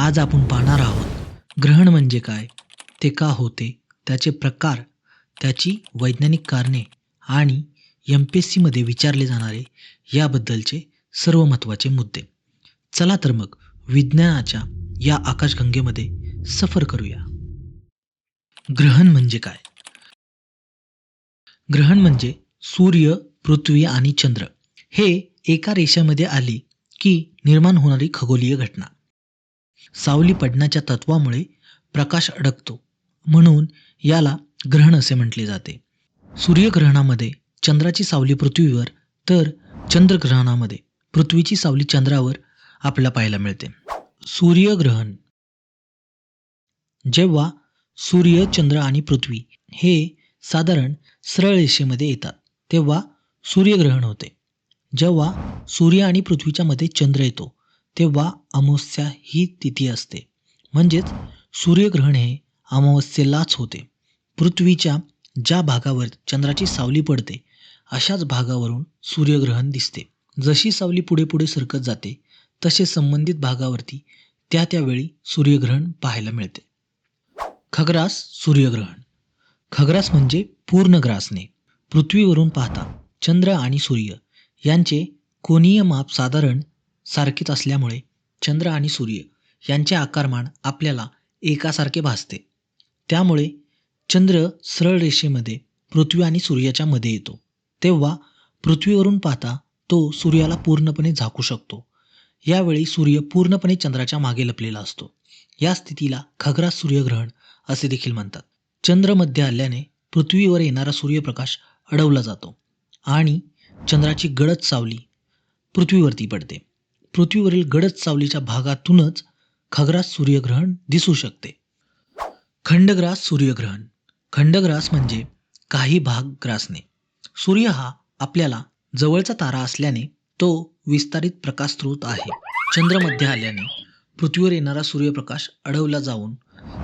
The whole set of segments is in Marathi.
आज आपण पाहणार आहोत ग्रहण म्हणजे काय ते का होते त्याचे प्रकार त्याची वैज्ञानिक कारणे आणि एम पी एस सीमध्ये विचारले जाणारे याबद्दलचे सर्व महत्त्वाचे मुद्दे. चला तर मग विज्ञानाच्या या आकाशगंगेमध्ये सफर करूया. ग्रहण म्हणजे काय? ग्रहण म्हणजे सूर्य पृथ्वी आणि चंद्र. हे एका रेषेमध्ये आले की निर्माण होणारी खगोलीय घटना. सावली पडण्याच्या तत्वामुळे प्रकाश अडकतो म्हणून याला ग्रहण असे म्हटले जाते. सूर्यग्रहणामध्ये चंद्राची सावली पृथ्वीवर तर चंद्रग्रहणामध्ये पृथ्वीची सावली चंद्रावर आपल्याला पाहायला मिळते. सूर्यग्रहण. जेव्हा सूर्य चंद्र आणि पृथ्वी हे साधारण सरळ रेषेमध्ये येतात तेव्हा सूर्यग्रहण होते. जेव्हा सूर्य आणि पृथ्वीच्या मध्ये चंद्र येतो तेव्हा अमावस्या ही तिथी असते. म्हणजेच सूर्यग्रहण हे अमावस्येलाच होते. पृथ्वीच्या ज्या भागावर चंद्राची सावली पडते अशाच भागावरून सूर्यग्रहण दिसते. जशी सावली पुढे पुढे सरकत जाते तसे संबंधित भागावरती त्या त्यावेळी सूर्यग्रहण पाहायला मिळते. खग्रास सूर्यग्रहण. खग्रास म्हणजे पूर्ण ग्रासने. पृथ्वीवरून पाहता चंद्र आणि सूर्य यांचे कोनीय माप साधारण सारखेच असल्यामुळे चंद्र आणि सूर्य यांचे आकारमान आपल्याला एकासारखे भासते. त्यामुळे चंद्र सरळ रेषेमध्ये पृथ्वी आणि सूर्याच्या मध्ये येतो. तेव्हा पृथ्वीवरून पाहता तो सूर्याला पूर्णपणे झाकू शकतो. यावेळी सूर्य पूर्णपणे चंद्राच्या मागे लपलेला असतो. या स्थितीला खग्रास सूर्यग्रहण असे देखील म्हणतात. चंद्रमध्ये आल्याने पृथ्वीवर येणारा सूर्यप्रकाश अडवला जातो आणि चंद्राची गडद सावली पृथ्वीवरती पडते. पृथ्वीवरील गडद सावलीच्या भागातूनच खग्रास सूर्यग्रहण दिसू शकते. खंडग्रास सूर्यग्रहण. खंडग्रास म्हणजे काही भाग ग्रासणे सूर्य हा आपल्याला जवळचा तारा असल्याने तो विस्तारित प्रकाश स्रोत आहे चंद्रमध्ये आल्याने पृथ्वीवर येणारा सूर्यप्रकाश अडवला जाऊन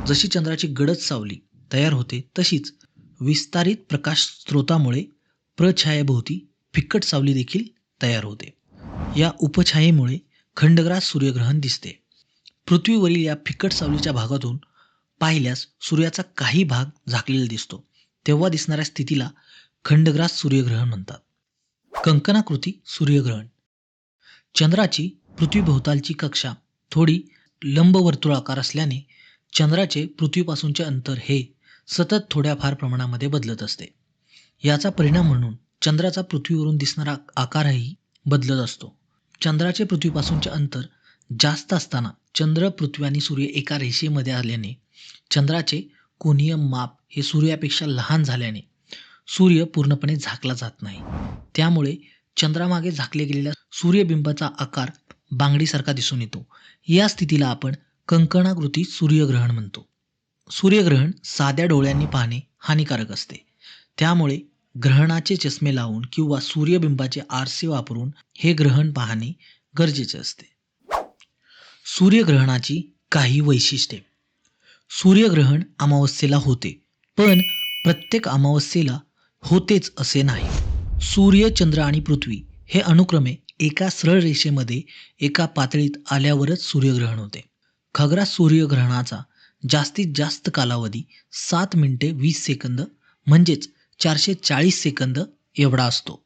जशी चंद्राची गडद सावली तयार होते तशीच विस्तारित प्रकाश स्रोतामुळे प्रछायेभोवती फिक्कट सावली देखील तयार होते. या उपछायेमुळे खंडग्रास सूर्यग्रहण दिसते. पृथ्वीवरील या फिकट सावलीच्या भागातून पाहिल्यास सूर्याचा काही भाग झाकलेला दिसतो. तेव्हा दिसणाऱ्या स्थितीला खंडग्रास सूर्यग्रहण म्हणतात. कंकणाकृती सूर्यग्रहण. चंद्राची पृथ्वीभोवतालची कक्षा थोडी लंबवर्तुळाकार असल्याने चंद्राचे पृथ्वीपासूनचे अंतर हे सतत थोड्याफार प्रमाणामध्ये बदलत असते. याचा परिणाम म्हणून चंद्राचा पृथ्वीवरून दिसणारा आकारही बदलत असतो. चंद्राचे पृथ्वीपासूनचे अंतर जास्त असताना चंद्र पृथ्वी आणि सूर्य एका रेषेमध्ये आल्याने चंद्राचे कोनीय माप हे सूर्यापेक्षा लहान झाल्याने सूर्य पूर्णपणे झाकला जात नाही. त्यामुळे चंद्रामागे झाकले गेलेल्या सूर्यबिंबाचा आकार बांगडीसारखा दिसून येतो. या स्थितीला आपण कंकणाकृती सूर्यग्रहण म्हणतो. सूर्यग्रहण साध्या डोळ्यांनी पाहणे हानिकारक असते. त्यामुळे ग्रहणाचे चष्मे लावून किंवा सूर्यबिंबाचे आरसे वापरून हे ग्रहण पाहणे गरजेचे असते. सूर्यग्रहणाची काही वैशिष्ट्ये. सूर्यग्रहण अमावस्येला होते पण प्रत्येक अमावस्येला होतेच असे नाही. सूर्य चंद्र आणि पृथ्वी हे अनुक्रमे एका सरळ रेषेमध्ये एका पातळीत आल्यावरच सूर्यग्रहण होते. खगरा सूर्यग्रहणाचा जास्तीत जास्त कालावधी सात मिनिटे वीस सेकंद म्हणजेच चारशे चाळीस सेकंद एवढा असतो.